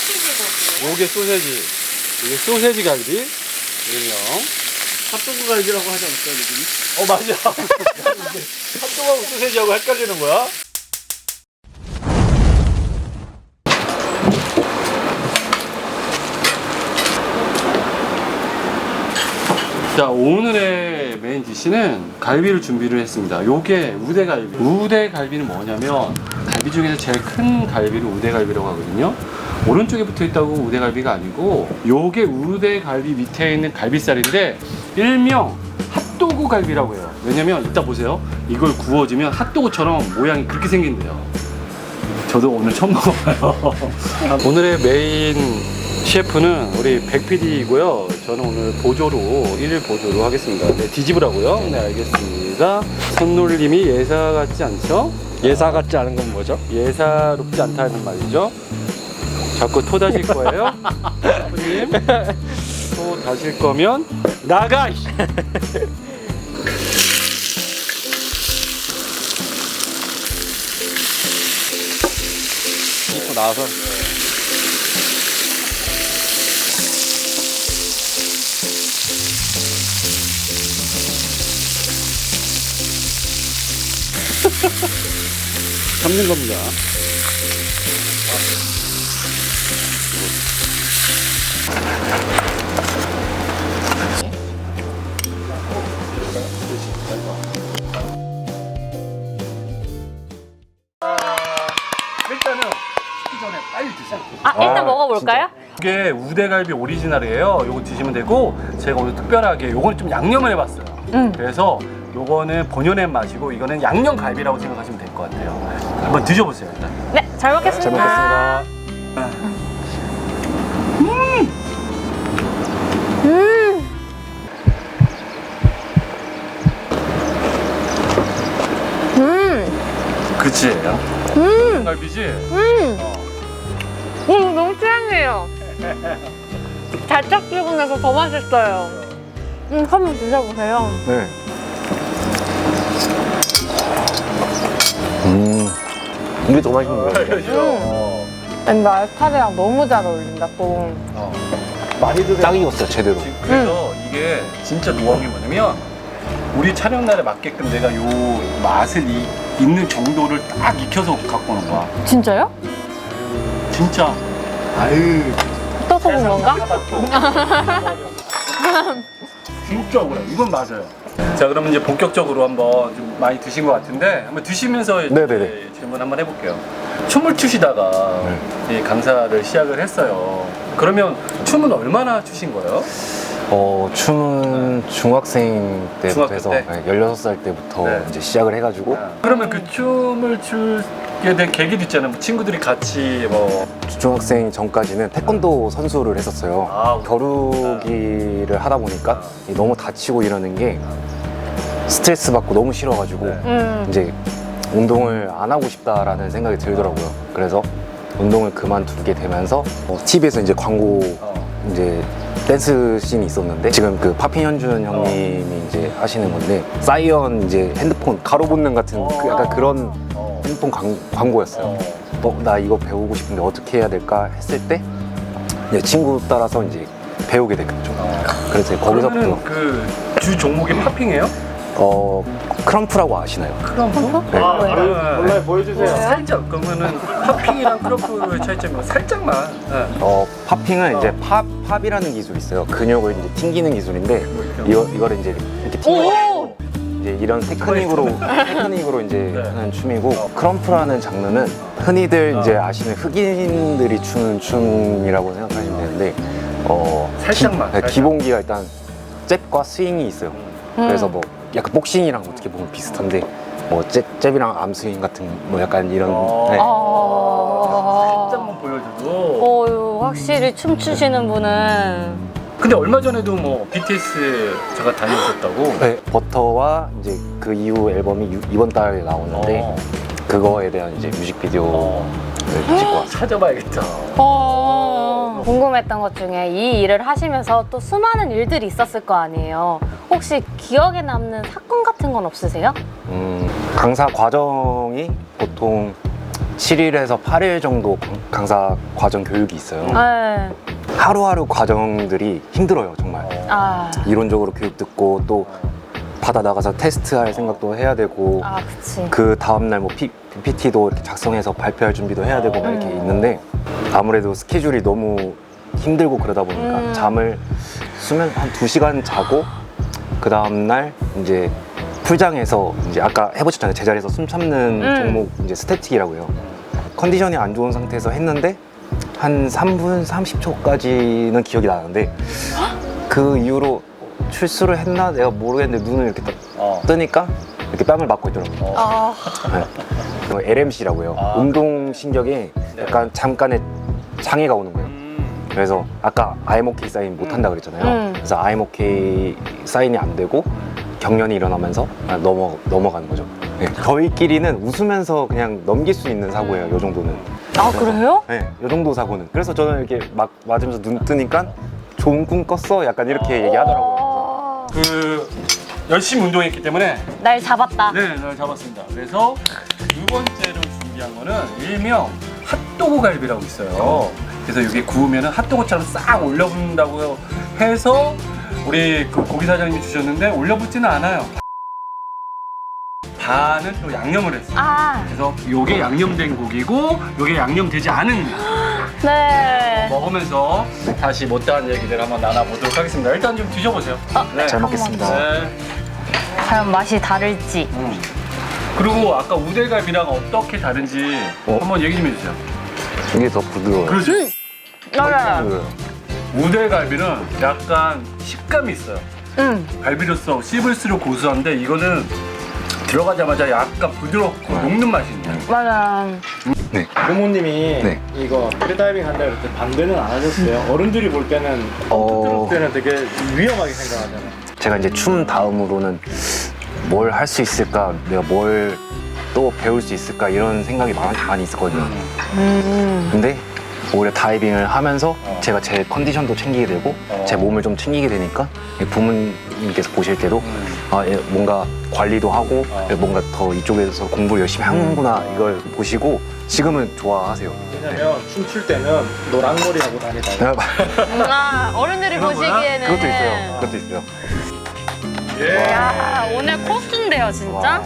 소시지고 요게 소세지. 이게 소세지 갈비. 일명. 핫도그 갈비라고 하지 않았어요, 이분이? 어, 맞아. 핫도그하고 소세지하고 헷갈리는 거야? 자, 오늘의 메인 디시는 갈비를 준비를 했습니다. 요게 우대갈비. 우대갈비는 뭐냐면 갈비 중에서 제일 큰 갈비를 우대갈비라고 하거든요. 오른쪽에 붙어 있다고 우대갈비가 아니고 요게 우대갈비 밑에 있는 갈비살인데 일명 핫도그 갈비라고 해요. 왜냐면 이따 보세요. 이걸 구워주면 핫도그처럼 모양이 그렇게 생긴대요. 저도 오늘 처음 먹어봐요. 오늘의 메인 셰프는 우리 백 PD이고요. 저는 오늘 보조로, 일일 보조로 하겠습니다. 네, 뒤집으라고요? 네, 알겠습니다. 손놀림이 예사 같지 않죠? 예사 같지 않은 건 뭐죠? 예사롭지 않다는 말이죠. 자꾸 토 다실 거예요? 셰프님? 토 다실 거면 나가! 이씨. 입고 나와서. 잡는 겁니다. 아 일단 아, 먹어볼까요? 이게 우대갈비 오리지널이에요. 요거 드시면 되고 제가 오늘 특별하게 요거는 좀 양념을 해봤어요. 음. 그래서 요거는 본연의 맛이고 이거는 양념 갈비라고 생각하시면 될 것 같아요. 한번 드셔보세요 일단. 네, 잘 먹겠습니다. 잘 먹겠습니다. 음, 음, 그치? 음, 갈비지? 음. 음, 너무 취향이에요. 달짝지근해서 더 맛있어요. 음, 한번 드셔보세요. 네. 음, 이게 더 맛있는 거예요. 그렇죠. 근데 알타리랑 너무 잘 어울린다, 또. 많이 드세요. 딱 익었어요, 제대로. 그래서 이게 진짜 노하우가 뭐냐면 우리 촬영 날에 맞게끔 내가 요 맛을 이, 있는 정도를 딱 익혀서 갖고 오는 거야. 진짜요? 진짜. 아유. 떠서 본 건가? 진짜 그래. 이건 맞아요. 자, 그러면 이제 본격적으로 한번 좀 많이 드신 것 같은데 한번 드시면서 이제 네네네. 질문 한번 해볼게요. 춤을 추시다가 네. 이 강사를 시작을 했어요. 그러면 춤은 얼마나 추신 거예요? 어, 춤은 중학생 때부터 중학교 해서 때? 네, 16살 때부터 네. 이제 시작을 해가지고 그러면 그 춤을 추게 된 계기도 있잖아요. 뭐 친구들이 같이 뭐 중학생 전까지는 태권도 선수를 했었어요. 아, 겨루기를 하다 보니까 이 너무 다치고 이러는 게 스트레스 받고 너무 싫어가지고 네. 음. 이제 운동을 안 하고 싶다라는 생각이 들더라고요. 그래서 운동을 그만두게 되면서 어, TV에서 이제 광고 어. 이제 댄스 씬이 있었는데 지금 그 파핀 현준 형님이 이제 하시는 건데 사이언 이제 핸드폰 가로 본능 같은 그 약간 그런 어. 핸드폰 광, 광고였어요. 어. 어, 나 이거 배우고 싶은데 어떻게 해야 될까 했을 때 이제 친구 따라서 이제 배우게 됐죠. 그래서 거기서부터 그주 종목이 팝핑이에요? 어 크럼프라고 아시나요? 크럼프? 네. 아, 뭐예요? 몰라요. 몰라요, 보여주세요. 살짝 그러면은 팝핑이랑 크럼프의 차이점이 살짝만. 네. 어 팝핑은 어. 이제 팝 팝이라는 기술이 있어요. 근육을 이제 튕기는 기술인데 이거 이거를 이제 이렇게 튕겨 오! 이제 이런 테크닉으로 테크닉으로 이제 네. 하는 춤이고 크럼프라는 장르는 흔히들 어. 이제 아시는 흑인들이 추는 춤이라고 생각하시면 되는데 어 살짝만, 기, 살짝. 기본기가 일단 잽과 스윙이 있어요. 음. 그래서 뭐 약간 복싱이랑 어떻게 보면 비슷한데 뭐 잽, 잽이랑 암스윙 같은 뭐 약간 이런 어. 네. 아. 살짝만 보여줘도. 어, 확실히 춤추시는 분은 근데 얼마 전에도 뭐 BTS 제가 다녀오셨다고. 네, 버터와 이제 그 이후 앨범이 유- 이번 달에 나오는데 어. 그거에 대한 이제 뮤직비디오를 어. 찍고 왔어요. 찾아봐야겠다. 어... 궁금했던 것 중에 이 일을 하시면서 또 수많은 일들이 있었을 거 아니에요. 혹시 기억에 남는 사건 같은 건 없으세요? 음, 강사 과정이 보통 7일에서 8일 정도 강- 강사 과정 교육이 있어요. 네. 하루하루 과정들이 힘들어요, 정말. 아, 이론적으로 교육 듣고 또 받아 나가서 테스트할 생각도 해야 되고 아, 그치. 그 다음날 뭐 PPT도 이렇게 작성해서 발표할 준비도 해야 되고 막 이렇게 음. 있는데 아무래도 스케줄이 너무 힘들고 그러다 보니까 음. 잠을 수면 한 두시간 자고 그 다음날 이제 풀장에서 이제 아까 해보셨잖아요 제자리에서 숨 참는 음. 종목 이제 스태틱이라고 해요 컨디션이 안 좋은 상태에서 했는데 한 3분 30초까지는 기억이 나는데 그 이후로 출수를 했나 내가 모르겠는데 눈을 이렇게 딱 어. 뜨니까 이렇게 뺨을 맞고 있더라고요 아, 그 LMC라고 해요. 아. 운동 신경에 약간 잠깐의 장애가 오는 거예요. 음. 그래서 아까 IMOK 사인 못 한다 그랬잖아요. 음. 그래서 IMOK 사인이 안 되고 경련이 일어나면서 아, 넘어 넘어가는 거죠. 네. 저희끼리는 웃으면서 그냥 넘길 수 있는 사고예요. 요 정도는. 아 그래요? 네, 요 정도 사고는. 그래서 저는 이렇게 막 맞으면서 눈 뜨니까 좋은 꿈 꿨어. 약간 이렇게 얘기하더라고요. 어, 그 열심히 운동했기 때문에 날 잡았다. 네, 잘 잡았습니다. 그래서 두 번째로 준비한 거는 일명 핫도그 갈비라고 있어요. 그래서 이게 구우면은 핫도그처럼 싹 올려붙는다고 해서 우리 그 고기 사장님이 주셨는데 올려붙지는 않아요. 반은 또 양념을 했어요. 아, 그래서 요게 양념된 고기고 요게 양념되지 않은 네. 먹으면서 다시 못다한 얘기들 한번 나눠보도록 하겠습니다. 일단 좀 드셔보세요. 네. 잘 먹겠습니다. 네. 과연 맛이 다를지. 음. 그리고 아까 우대갈비랑 어떻게 다른지 어? 한번 얘기 좀 해주세요. 이게 더 부드러워요. 그렇죠. 맞아요. 부드러워요. 우대갈비는 약간 식감이 있어요. 응. 갈비로서 씹을수록 고소한데 이거는 들어가자마자 약간 부드럽고 네. 녹는 맛이 있네요. 맞아. 네. 부모님이 네. 이거 프리다이빙 한다 그럴 때 반대는 안 하셨어요? 어른들이 볼 때는 어. 어... 때는 되게 위험하게 생각하잖아요. 제가 이제 춤 다음으로는 뭘 할 수 있을까, 내가 뭘 또 배울 수 있을까 이런 생각이 많이, 많이 있었거든요. 음. 근데 오히려 다이빙을 하면서 어. 제가 제 컨디션도 챙기게 되고 어. 제 몸을 좀 챙기게 되니까 부모님께서 보실 때도 아, 얘 뭔가 관리도 하고 어. 뭔가 더 이쪽에서 공부를 열심히 하는구나 이걸 보시고 지금은 좋아하세요. 왜냐면 춤출 때는 노란 머리 하고 다니다가 아, 어른들이? 보시기에는. 그것도 있어요. 그것도 있어요. 예. 야, 오늘 코스인데요, 진짜?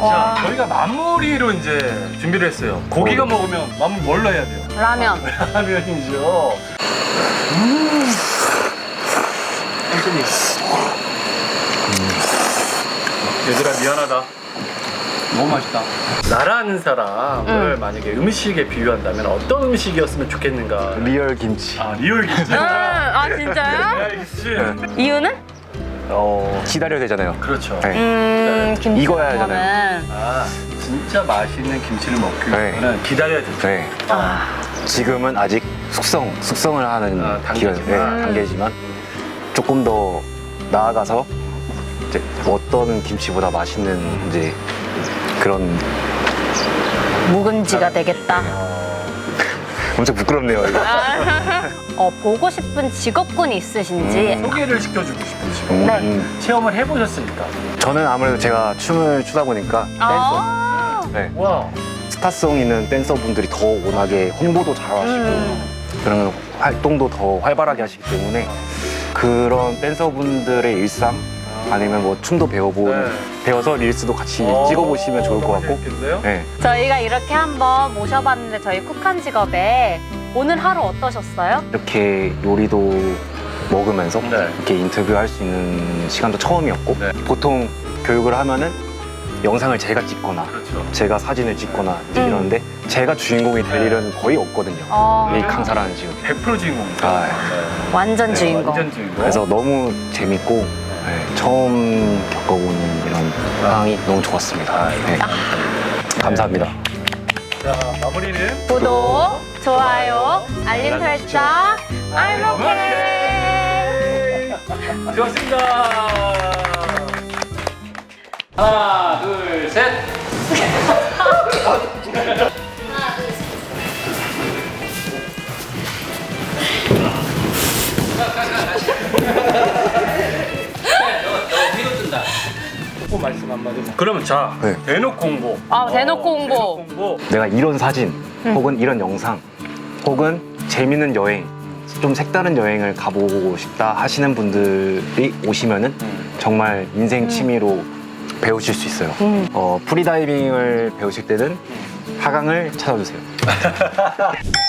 와. 자, 저희가 마무리로 이제 준비를 했어요. 고기가 어. 먹으면 마무리 뭘로 해야 돼요? 라면. 라면이죠. 음. 선생님 얘들아 미안하다. 너무 맛있다. 나라는 사람을 음. 만약에 음식에 비유한다면 어떤 음식이었으면 좋겠는가? 리얼 김치. 아 리얼 김치. 음, 아, 진짜요? 리얼 김치. 이유는? 어, 기다려야 되잖아요. 그렇죠. 네. 음, 김치. 익어야 하잖아요. 아 진짜 맛있는 김치를 먹기 네. 위해서는 기다려야 돼. 네. 지금은 아직 숙성, 숙성을 하는 아, 기간, 단계지만. 네, 단계지만 조금 더 나아가서 이제 어떤 김치보다 맛있는 이제 그런 묵은지가 되겠다. 엄청 부끄럽네요. 이거. 어, 보고 싶은 직업군이 있으신지. 음. 소개를 시켜주고 싶은 지금 음, 체험을 해보셨으니까. 저는 아무래도 제가 춤을 추다 보니까 댄서, 아. 네, 와. 스타성 있는 댄서분들이 더 워낙에 홍보도 잘하시고 음. 그런 활동도 더 활발하게 하시기 때문에 그런 댄서분들의 일상 아니면 뭐 춤도 배워보는 네. 배워서 릴스도 같이 찍어보시면 좋을 것 같고 재밌겠는데요? 네. 저희가 이렇게 한번 모셔봤는데 저희 쿡한 직업에 오늘 하루 어떠셨어요? 이렇게 요리도 먹으면서 네. 이렇게 인터뷰할 수 있는 시간도 처음이었고 네. 보통 교육을 하면은 영상을 제가 찍거나 그렇죠. 제가 사진을 찍거나 이제 음. 이러는데 제가 주인공이 될 네. 일은 거의 없거든요. 어, 이 강사라는 직업. 100% 주인공입니다. 아, 네. 완전 주인공. 완전 주인공. 그래서 너무 재밌고 네, 처음 겪어보는 이런 상황이 너무 좋았습니다. 네. 감사합니다. 자 마무리는 구독, 좋아요, 알림 설정, 알록해. 좋았습니다. 하나, 둘, 셋. 조금 말씀 한마디만. 그러면 자 네. 대놓고 홍보. 아, 대놓고 홍보. 대놓고 홍보. 내가 이런 사진 혹은 이런 영상 혹은 재밌는 여행 좀 색다른 여행을 가보고 싶다 하시는 분들이 오시면은 정말 인생 취미로 배우실 수 있어요. 음. 어, 프리다이빙을 배우실 때는 하강을 찾아주세요.